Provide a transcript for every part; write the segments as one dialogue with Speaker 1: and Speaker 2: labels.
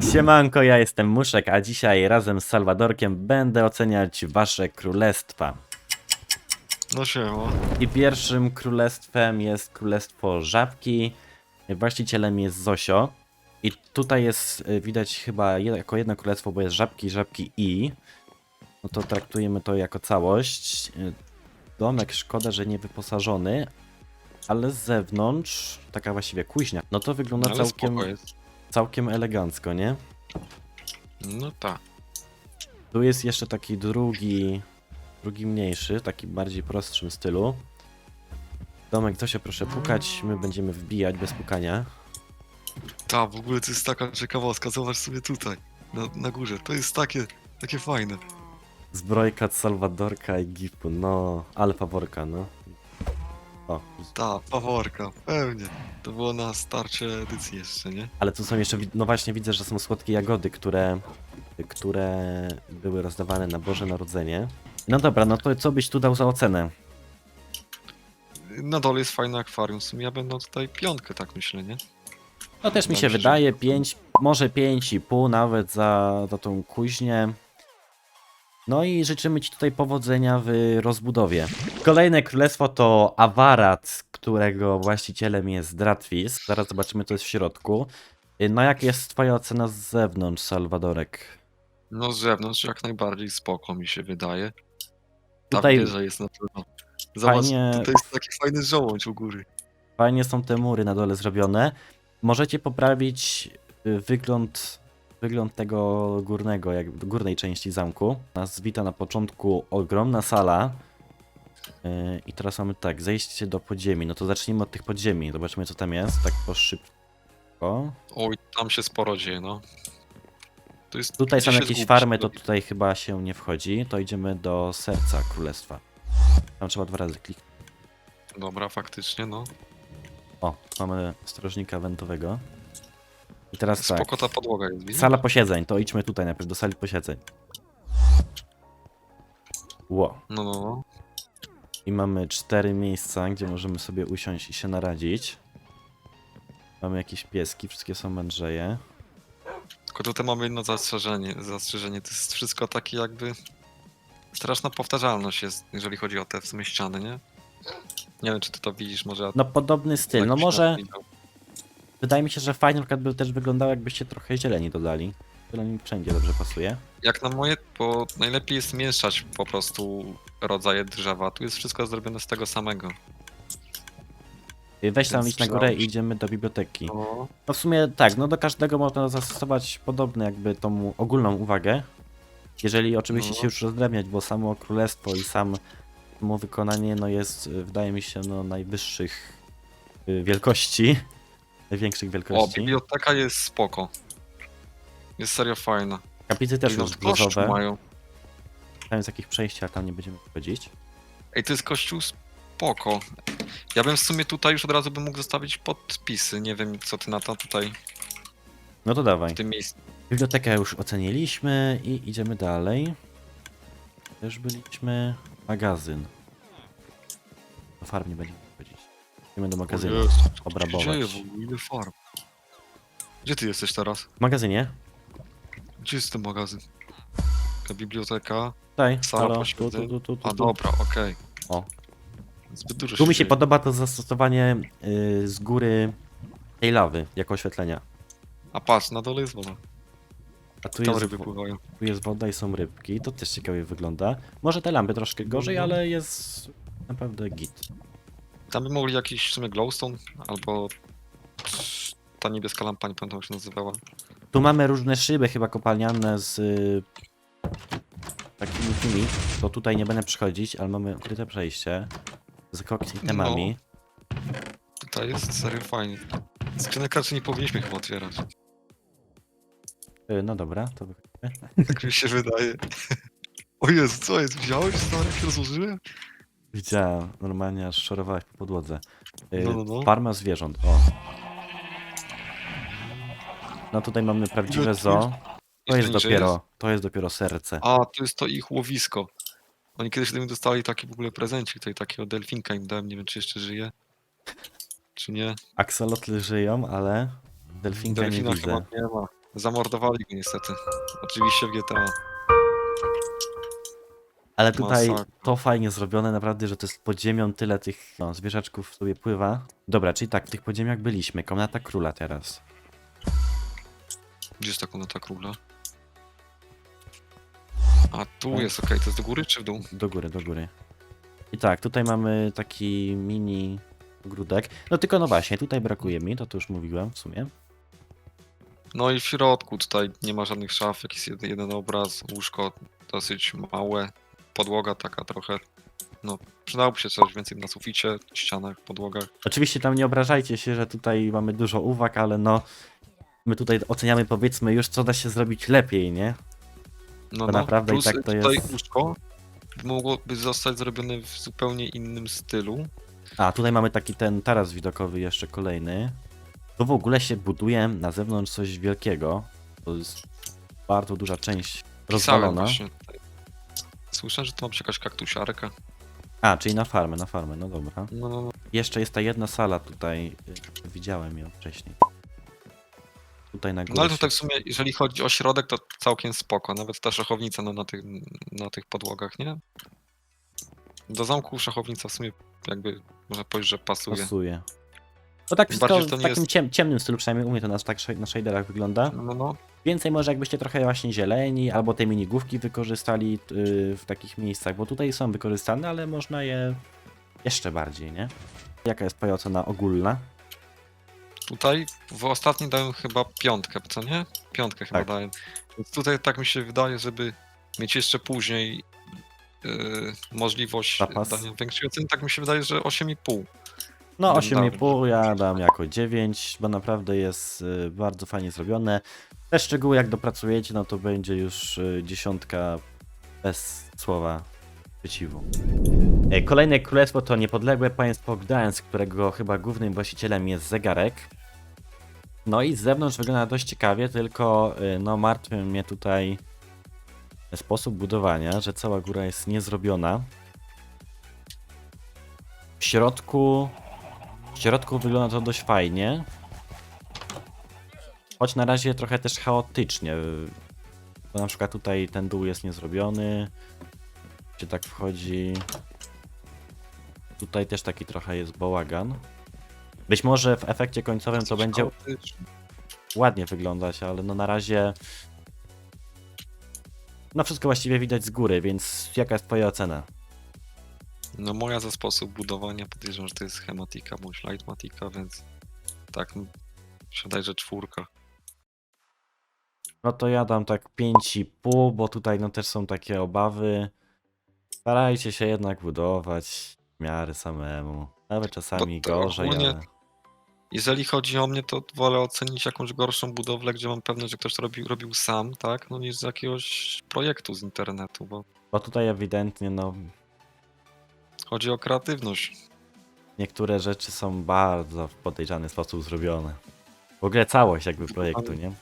Speaker 1: Siemanko, ja jestem Muszek, a dzisiaj razem z Salwadorkiem będę oceniać wasze królestwa.
Speaker 2: No siema.
Speaker 1: I pierwszym królestwem jest królestwo Żabki. Właścicielem jest Zosio. I tutaj jest y, widać chyba jed- jako jedno królestwo, bo jest Żabki, Żabki i. No to traktujemy to jako całość. Y, Domek szkoda, że nie wyposażony, ale z zewnątrz, taka właściwie kuźnia, no to wygląda
Speaker 2: Ale
Speaker 1: całkiem,
Speaker 2: spoko jest.
Speaker 1: Całkiem elegancko, nie?
Speaker 2: No tak.
Speaker 1: Tu jest jeszcze taki drugi, drugi mniejszy, taki bardziej prostszym stylu. Domek, to się proszę pukać, my będziemy wbijać bez pukania.
Speaker 2: Ta, w ogóle to jest taka ciekawostka, zobacz sobie tutaj, na, na górze. To jest takie, takie fajne.
Speaker 1: Zbrojka Salwadorka i Gifu, no, ale faworka, no. O,
Speaker 2: Ta, faworka, pewnie. To było na starcie edycji jeszcze, nie?
Speaker 1: ale tu są jeszcze, wi- no właśnie widzę, że są słodkie jagody, które, które były rozdawane na Boże Narodzenie. No dobra, no to co byś tu dał za ocenę?
Speaker 2: Na dole jest fajne akwarium, w sumie ja będę tutaj piątkę, tak myślę, nie?
Speaker 1: No też mi się
Speaker 2: Dobrze.
Speaker 1: wydaje, 5, może 5,5 nawet za, za tą kuźnię. No i życzymy Ci tutaj powodzenia w rozbudowie. Kolejne królestwo to Awarat, którego właścicielem jest Dratwis. Zaraz zobaczymy, co jest w środku. No jak jest Twoja ocena z zewnątrz, Salwadorek?
Speaker 2: No z zewnątrz jak najbardziej spoko mi się wydaje. Ta
Speaker 1: Tutaj
Speaker 2: wieża jest na pewno. Zobacz,
Speaker 1: fajnie-
Speaker 2: tutaj jest taki fajny żołądź u góry.
Speaker 1: fajnie są te mury na dole zrobione. Możecie poprawić y, wygląd, wygląd tego górnego, jak górnej części zamku. Nas wita na początku ogromna sala. Yy, I teraz mamy tak, zejście do podziemi. No to zacznijmy od tych podziemi. Zobaczymy co tam jest, tak po szybko.
Speaker 2: Oj, tam się sporo dzieje, no. To jest,
Speaker 1: Tutaj są jakieś farmy, to
Speaker 2: to-
Speaker 1: tutaj chyba się nie wchodzi. To idziemy do serca królestwa. Tam trzeba dwa razy kliknąć.
Speaker 2: Dobra, faktycznie, no.
Speaker 1: O, mamy strażnika wentowego. I teraz tak.
Speaker 2: Spoko ta podłoga jest, widzisz?
Speaker 1: Sala posiedzeń, to idźmy tutaj najpierw do sali posiedzeń. Ło.
Speaker 2: No, no, no.
Speaker 1: I mamy cztery miejsca, gdzie możemy sobie usiąść i się naradzić. Mamy jakieś pieski, wszystkie są mędrzeje.
Speaker 2: Tylko tutaj mamy jedno zastrzeżenie, zastrzeżenie. To jest wszystko takie jakby... Straszna powtarzalność jest, jeżeli chodzi o te w sumie ściany, nie? Nie wiem, czy ty to widzisz, może... ja
Speaker 1: No podobny styl,
Speaker 2: tak
Speaker 1: no
Speaker 2: byś
Speaker 1: może... Wydaje mi się, że fajnie na przykład by też wyglądało, jakbyście trochę zieleni dodali. Zieleni wszędzie dobrze pasuje.
Speaker 2: Jak na moje, bo najlepiej jest mieszać po prostu rodzaje drzewa. Tu jest wszystko zrobione z tego samego.
Speaker 1: Weź tam
Speaker 2: Więc
Speaker 1: iść na górę i
Speaker 2: trzeba-
Speaker 1: idziemy do biblioteki.
Speaker 2: No.
Speaker 1: No w sumie tak, no do każdego można zastosować podobny jakby tą ogólną uwagę. Jeżeli oczywiście
Speaker 2: No.
Speaker 1: się już rozdrabniać, bo samo królestwo i sam samo wykonanie no jest, y, wydaje mi się, no najwyższych y, wielkości. Największych
Speaker 2: O,
Speaker 1: wielkości.
Speaker 2: biblioteka jest spoko. Jest serio fajna.
Speaker 1: Kapity też
Speaker 2: Ile
Speaker 1: już
Speaker 2: kosztów
Speaker 1: brzozowe.
Speaker 2: mają.
Speaker 1: Tam jest jakieś przejście, ale tam nie będziemy wchodzić.
Speaker 2: Ej, to jest kościół spoko. Ja bym w sumie tutaj już od razu bym mógł zostawić podpisy. Nie wiem, co ty na to tutaj
Speaker 1: No to dawaj.
Speaker 2: w tym miejscu.
Speaker 1: Bibliotekę już oceniliśmy i idziemy dalej. Też byliśmy. Magazyn. Do farm nie będziemy wchodzić. Idziemy do magazynu.
Speaker 2: O Jezu, co tu się
Speaker 1: obrabować.
Speaker 2: dzieje w ogóle? Ile farm? Gdzie ty jesteś teraz?
Speaker 1: W magazynie?
Speaker 2: Gdzie jest ten magazyn? Taka biblioteka.
Speaker 1: Tutaj,
Speaker 2: Sala
Speaker 1: halo, tu, tu, tu, tu,
Speaker 2: A
Speaker 1: tu.
Speaker 2: dobra, okej.
Speaker 1: O.
Speaker 2: Zbyt dużo
Speaker 1: Tu mi się
Speaker 2: dzieje.
Speaker 1: podoba to zastosowanie y, z góry tej lawy jako oświetlenia.
Speaker 2: A patrz, na dole jest woda.
Speaker 1: A tu
Speaker 2: Tam
Speaker 1: jest,
Speaker 2: ryby
Speaker 1: wo-
Speaker 2: pływają.
Speaker 1: tu jest woda i są rybki. To też ciekawie wygląda. Może te lampy troszkę gorzej,
Speaker 2: Mhm.
Speaker 1: ale jest naprawdę git.
Speaker 2: Tam by mogli jakiś w sumie glowstone, albo ta niebieska lampa, nie pamiętam jak się nazywała.
Speaker 1: Tu mamy różne szyby chyba kopalniane z y, takimi tymi. To tutaj nie będę przychodzić, ale mamy ukryte przejście z koks itemami.
Speaker 2: Tutaj jest serio fajnie. Skrzynek raczej nie powinniśmy chyba otwierać.
Speaker 1: Y, no dobra, to.
Speaker 2: Tak mi się wydaje. O Jezu, co jest? Widziałeś stary, się rozłożyłem?
Speaker 1: Widziałem, normalnie aż szorowałeś po podłodze. Y,
Speaker 2: No, no, no.
Speaker 1: Farma zwierząt, o. No tutaj mamy prawdziwe
Speaker 2: tu
Speaker 1: zoo. To jest
Speaker 2: niżej
Speaker 1: dopiero, to jest dopiero serce.
Speaker 2: A, to jest to ich łowisko. Oni kiedyś mi dostali taki w ogóle prezencik, tutaj takiego delfinka im dałem, nie wiem czy jeszcze żyje. Czy nie?
Speaker 1: Aksolotly żyją, ale delfinka nie
Speaker 2: Delfina
Speaker 1: widzę.
Speaker 2: chyba nie ma. Zamordowali go niestety. Oczywiście w GTA.
Speaker 1: Ale tutaj
Speaker 2: Masakra.
Speaker 1: to fajnie zrobione, naprawdę, że to jest pod ziemią tyle tych no, zwierzaczków sobie pływa. Dobra, czyli tak, w tych podziemiach byliśmy. Komnata króla teraz.
Speaker 2: Gdzie jest ta komnata króla? A tu jest, okej, to jest do góry czy w dół?
Speaker 1: Do góry, do góry. I tak, tutaj mamy taki mini ogródek. No tylko no właśnie, tutaj brakuje mi, to to już mówiłem w sumie.
Speaker 2: No i w środku tutaj nie ma żadnych szaf, jakiś jeden, jeden obraz, łóżko dosyć małe, podłoga taka trochę, no przydałoby się coś więcej na suficie, ścianach, podłogach.
Speaker 1: Oczywiście tam nie obrażajcie się, że tutaj mamy dużo uwag, ale no my tutaj oceniamy powiedzmy już co da się zrobić lepiej, nie?
Speaker 2: No,
Speaker 1: To naprawdę i
Speaker 2: plus
Speaker 1: tak to
Speaker 2: tutaj
Speaker 1: jest-
Speaker 2: łóżko mogłoby zostać zrobione w zupełnie innym stylu.
Speaker 1: A, tutaj mamy taki ten taras widokowy jeszcze kolejny. Tu w ogóle się buduje na zewnątrz coś wielkiego. To jest bardzo duża część
Speaker 2: Pisałem
Speaker 1: rozwalona.
Speaker 2: właśnie. Słyszałem, że tu ma być jakaś kaktusiarka.
Speaker 1: A, czyli na farmę, na farmę, no dobra.
Speaker 2: No, no, no.
Speaker 1: Jeszcze jest ta jedna sala tutaj, y, widziałem ją wcześniej. Tutaj na górze.
Speaker 2: no ale
Speaker 1: się-
Speaker 2: tutaj w sumie, jeżeli chodzi o środek, to całkiem spoko. Nawet ta szachownica no, na, tych, na tych podłogach, nie? Do zamku szachownica w sumie jakby można powiedzieć, że pasuje.
Speaker 1: pasuje. No tak wszystko
Speaker 2: Bardziej, że to
Speaker 1: w
Speaker 2: nie
Speaker 1: takim
Speaker 2: jest-
Speaker 1: ciem, ciemnym stylu, przynajmniej u mnie to na, tak na shaderach wygląda.
Speaker 2: No, no, no.
Speaker 1: Więcej może jakbyście trochę właśnie zieleni, albo te minigłówki wykorzystali y, w takich miejscach, bo tutaj są wykorzystane, ale można je jeszcze bardziej, nie? Jaka jest twoja ocena ogólna?
Speaker 2: Tutaj w ostatnim dałem chyba piątkę, co nie? Piątkę chyba
Speaker 1: Tak.
Speaker 2: dałem. Więc tutaj tak mi się wydaje, żeby mieć jeszcze później yy, możliwość
Speaker 1: Zapas.
Speaker 2: dania większej oceny, tak mi się wydaje, że 8,5.
Speaker 1: No
Speaker 2: Bym
Speaker 1: 8,5 ja dam jako 9, bo naprawdę jest y, bardzo fajnie zrobione. Te szczegóły jak dopracujecie, no to będzie już y, dziesiątka bez słowa sprzeciwu. E, Kolejne królestwo to niepodległe państwo Gdańsk, którego chyba głównym właścicielem jest zegarek. No i z zewnątrz wygląda dość ciekawie, tylko y, no martwi mnie tutaj sposób budowania, że cała góra jest niezrobiona. W środku w środku wygląda to dość fajnie. Choć na razie trochę też chaotycznie. Bo na przykład tutaj ten dół jest niezrobiony. Gdzie tak wchodzi. Tutaj też taki trochę jest bałagan. Być może w efekcie końcowym to będzie ładnie wyglądać, ale no na razie. No wszystko właściwie widać z góry, więc jaka jest twoja ocena?
Speaker 2: No moja za sposób budowania podejrzewam, że to jest schematika bądź lightmatika, więc tak, m, siadaj, że czwórka.
Speaker 1: No to ja dam tak 5,5, bo tutaj no też są takie obawy. Starajcie się jednak budować w miarę samemu. Nawet czasami
Speaker 2: Bo to
Speaker 1: gorzej,
Speaker 2: ogólnie-
Speaker 1: ale...
Speaker 2: Jeżeli chodzi o mnie, to wolę ocenić jakąś gorszą budowlę, gdzie mam pewność, że ktoś to robił, robił sam, tak? No niż z jakiegoś projektu z internetu, bo
Speaker 1: Bo tutaj ewidentnie no
Speaker 2: chodzi o kreatywność.
Speaker 1: niektóre rzeczy są bardzo w podejrzany sposób zrobione. W ogóle całość jakby projektu, nie?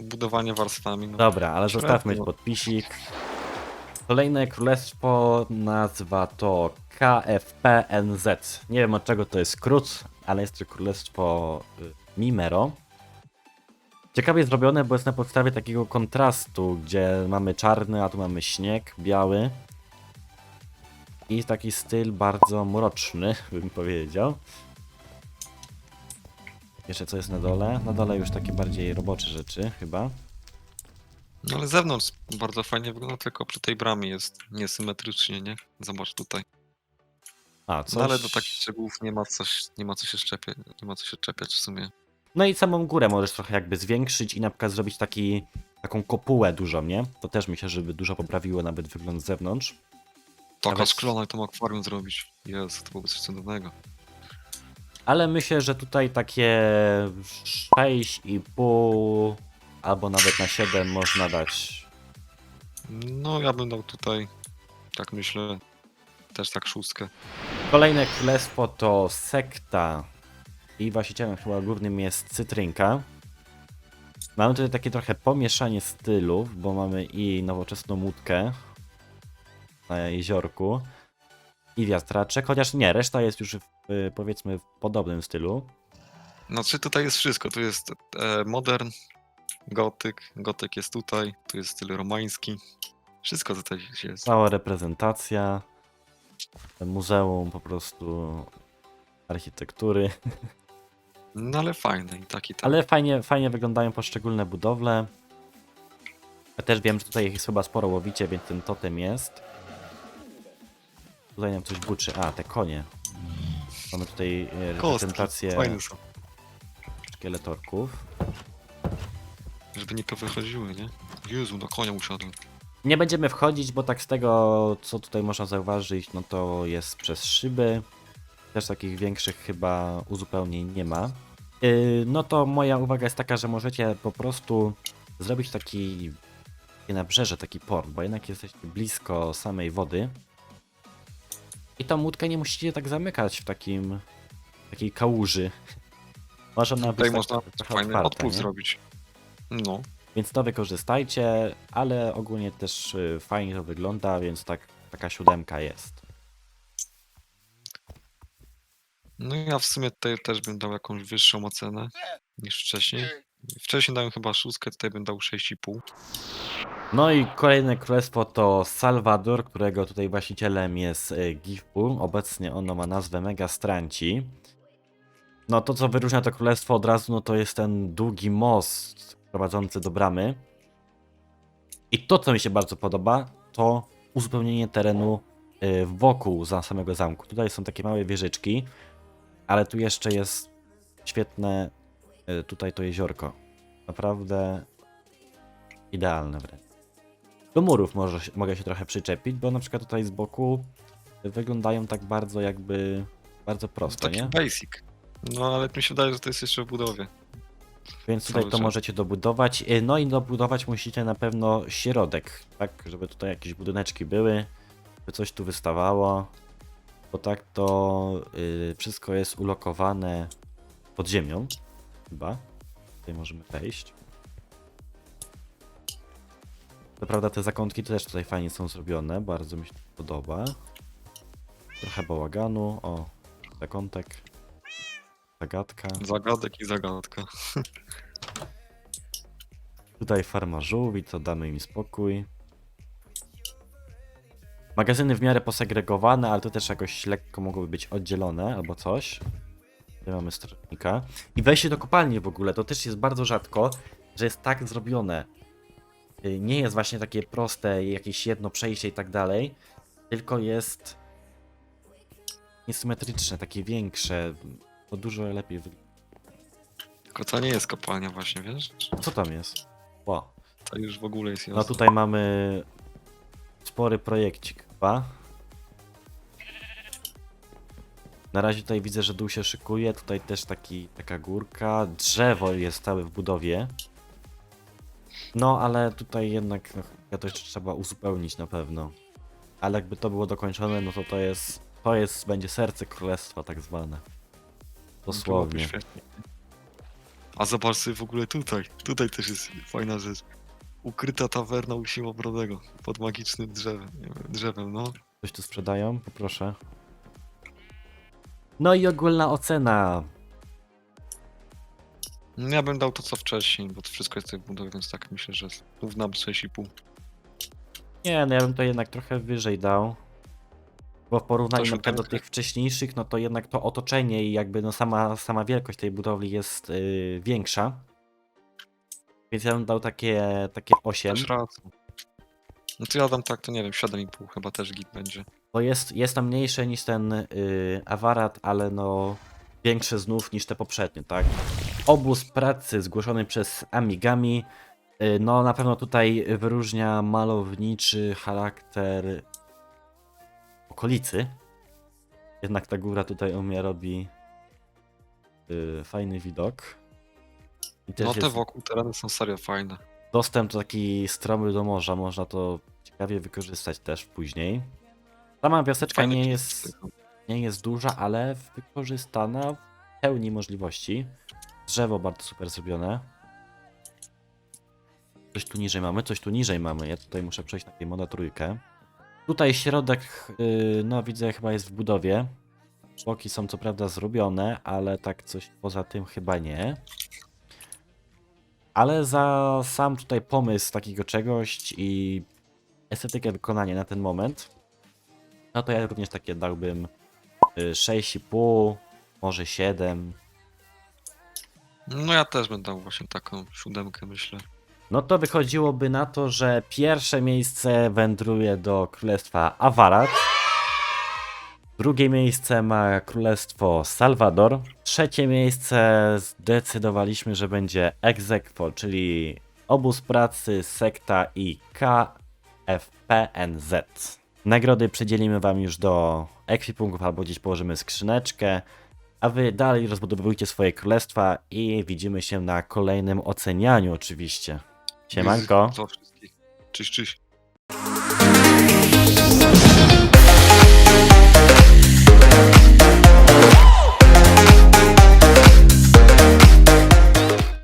Speaker 2: Budowanie warstwami. No.
Speaker 1: Dobra, ale zostawmy podpisik. Kolejne królestwo nazwa to KFPNZ. Nie wiem od czego to jest skrót, ale jest to królestwo y, Mimero. Ciekawie zrobione, bo jest na podstawie takiego kontrastu, gdzie mamy czarny, a tu mamy śnieg, biały. I taki styl bardzo mroczny, bym powiedział. Jeszcze co jest na dole? Na dole już takie bardziej robocze rzeczy, chyba.
Speaker 2: No ale zewnątrz bardzo fajnie wygląda, tylko przy tej bramie jest niesymetrycznie, nie? Zobacz tutaj.
Speaker 1: A, coś...
Speaker 2: No ale do takich szczegółów nie ma coś, nie ma co się szczepiać, nie ma co się czepiać w sumie.
Speaker 1: No i samą górę możesz trochę jakby zwiększyć i na przykład zrobić taki, taką kopułę dużą, nie? To też myślę, żeby dużo poprawiło nawet wygląd z zewnątrz.
Speaker 2: Taka
Speaker 1: Nawet-
Speaker 2: szklana i to akwarium zrobić. Jest, to byłoby coś cudownego.
Speaker 1: Ale myślę, że tutaj takie 6,5 albo nawet na 7 można dać.
Speaker 2: No ja bym dał tutaj, tak myślę, też tak szóstkę.
Speaker 1: Kolejne królestwo to sekta i właścicielem chyba głównym jest Cytrynka. Mamy tutaj takie trochę pomieszanie stylów, bo mamy i nowoczesną łódkę na jeziorku i wiatraczek, chociaż nie, reszta jest już w, y, powiedzmy w podobnym stylu.
Speaker 2: Znaczy tutaj jest wszystko, tu jest e, modern, gotyk, gotyk jest tutaj, tu jest styl romański. Wszystko tutaj jest.
Speaker 1: Cała reprezentacja. Muzeum po prostu architektury.
Speaker 2: No ale fajne i taki tak.
Speaker 1: Ale fajnie, fajnie wyglądają poszczególne budowle. Ja też wiem, że tutaj jest chyba sporo łowicie, więc ten totem jest. Tutaj nam coś buczy. A, te konie. Mamy tutaj e, reprezentację
Speaker 2: fajne są.
Speaker 1: szkieletorków.
Speaker 2: Żeby nie powychodziły, nie? Jezu, na konia usiadłem.
Speaker 1: Nie będziemy wchodzić, bo tak z tego, co tutaj można zauważyć, no to jest przez szyby. Też takich większych chyba uzupełnień nie ma. Yy, no to moja uwaga jest taka, że możecie po prostu zrobić taki takie nabrzeże, taki port, bo jednak jesteście blisko samej wody. I tą łódkę nie musicie tak zamykać w takim takiej kałuży. Może ona być
Speaker 2: Tutaj
Speaker 1: tak
Speaker 2: można
Speaker 1: trochę
Speaker 2: fajny
Speaker 1: otwarta,
Speaker 2: odpływ
Speaker 1: nie?
Speaker 2: zrobić. No,
Speaker 1: Więc to wykorzystajcie, ale ogólnie też y, fajnie to wygląda, więc tak, taka siódemka jest.
Speaker 2: no i ja w sumie tutaj też bym dał jakąś wyższą ocenę niż wcześniej. Wcześniej dałem chyba szóstkę, tutaj bym dał 6,5.
Speaker 1: No i kolejne królestwo to Salwador, którego tutaj właścicielem jest y, Gifbu. Obecnie ono ma nazwę Mega Stranci. No to co wyróżnia to królestwo od razu, no to jest ten długi most prowadzący do bramy. I to co mi się bardzo podoba, to uzupełnienie terenu y, wokół za samego zamku. Tutaj są takie małe wieżyczki, ale tu jeszcze jest świetne y, tutaj to jeziorko. Naprawdę idealne wręcz. Do murów może, mogę się trochę przyczepić, bo na przykład tutaj z boku wyglądają tak bardzo jakby bardzo prosto,
Speaker 2: Taki
Speaker 1: nie?
Speaker 2: basic. No ale mi się wydaje, że to jest jeszcze w budowie.
Speaker 1: Więc tutaj to możecie dobudować. Y, No i dobudować musicie na pewno środek, tak? Żeby tutaj jakieś budyneczki były, by coś tu wystawało. Bo tak to y, wszystko jest ulokowane pod ziemią. Chyba. Tutaj możemy wejść. Co prawda te zakątki też tutaj fajnie są zrobione, bardzo mi się podoba. Trochę bałaganu, o, zakątek, zagadka.
Speaker 2: Zagadek i zagadka.
Speaker 1: Tutaj farma żółwi, to damy im spokój. Magazyny w miarę posegregowane, ale to też jakoś lekko mogłyby być oddzielone albo coś. Tutaj mamy strażnika. I wejście do kopalni w ogóle, to też jest bardzo rzadko, że jest tak zrobione. Y, Nie jest właśnie takie proste, jakieś jedno przejście i tak dalej, tylko jest niesymetryczne, takie większe. To dużo lepiej wygląda.
Speaker 2: Tylko to nie jest kopalnia właśnie, wiesz?
Speaker 1: Co tam jest? Wow.
Speaker 2: To już w ogóle jest jasne.
Speaker 1: No tutaj mamy spory projekcik chyba. Na razie tutaj widzę, że dół się szykuje, tutaj też taki, taka górka, drzewo jest całe w budowie. No ale tutaj jednak no, to jeszcze trzeba uzupełnić na pewno. Ale jakby to było dokończone, no to to jest, to jest, będzie serce królestwa tak zwane.
Speaker 2: Byłoby
Speaker 1: Dosłownie.
Speaker 2: świetnie. A zobacz sobie w ogóle tutaj. Tutaj też jest fajna rzecz. Ukryta tawerna u Siłobrodego. Pod magicznym drzewem. Nie wiem, drzewem, no.
Speaker 1: Coś tu sprzedają? Poproszę. No i ogólna ocena.
Speaker 2: Ja bym dał to co wcześniej, bo to wszystko jest w budowie, więc tak myślę, że równa 6,5.
Speaker 1: Nie, no ja bym to jednak trochę wyżej dał. Bo w porównaniu na przykład do tych wcześniejszych, no to jednak to otoczenie i jakby no sama, sama wielkość tej budowli jest yy, większa. Więc ja bym dał takie, takie 8.
Speaker 2: Też raz. No to ja dam tak, to nie wiem, 7,5 chyba też git będzie.
Speaker 1: To jest, jest to mniejsze niż ten yy, awarat, ale no większe znów niż te poprzednie, tak? Obóz pracy zgłoszony przez Amigami. Yy, no na pewno tutaj wyróżnia malowniczy charakter okolicy. Jednak ta góra tutaj u mnie robi yy, fajny widok. I też
Speaker 2: No te wokół tereny są serio fajne.
Speaker 1: dostęp do taki stromy do morza, można to ciekawie wykorzystać też później. Sama wioseczka
Speaker 2: Fajny
Speaker 1: nie jest, nie jest duża, ale wykorzystana w pełni możliwości. Drzewo bardzo super zrobione. Coś tu niżej mamy, coś tu niżej mamy. Ja tutaj muszę przejść na tej moda trójkę. Tutaj środek, yy, no widzę, chyba jest w budowie. Boki są co prawda zrobione, ale tak coś poza tym chyba nie. Ale za sam tutaj pomysł takiego czegoś i estetykę wykonania na ten moment, no to ja również takie dałbym y, 6,5, może 7.
Speaker 2: No ja też będę dał właśnie taką siódemkę, myślę.
Speaker 1: No to wychodziłoby na to, że pierwsze miejsce wędruje do Królestwa Awarat. Drugie miejsce ma Królestwo Salvador. Trzecie miejsce zdecydowaliśmy, że będzie Exequo, czyli Obóz Pracy, Sekta i KFPNZ. Nagrody przydzielimy Wam już do ekwipunków albo gdzieś położymy skrzyneczkę. A wy dalej rozbudowujcie swoje królestwa i widzimy się na kolejnym ocenianiu oczywiście. Siemanko.
Speaker 2: Cześć, cześć.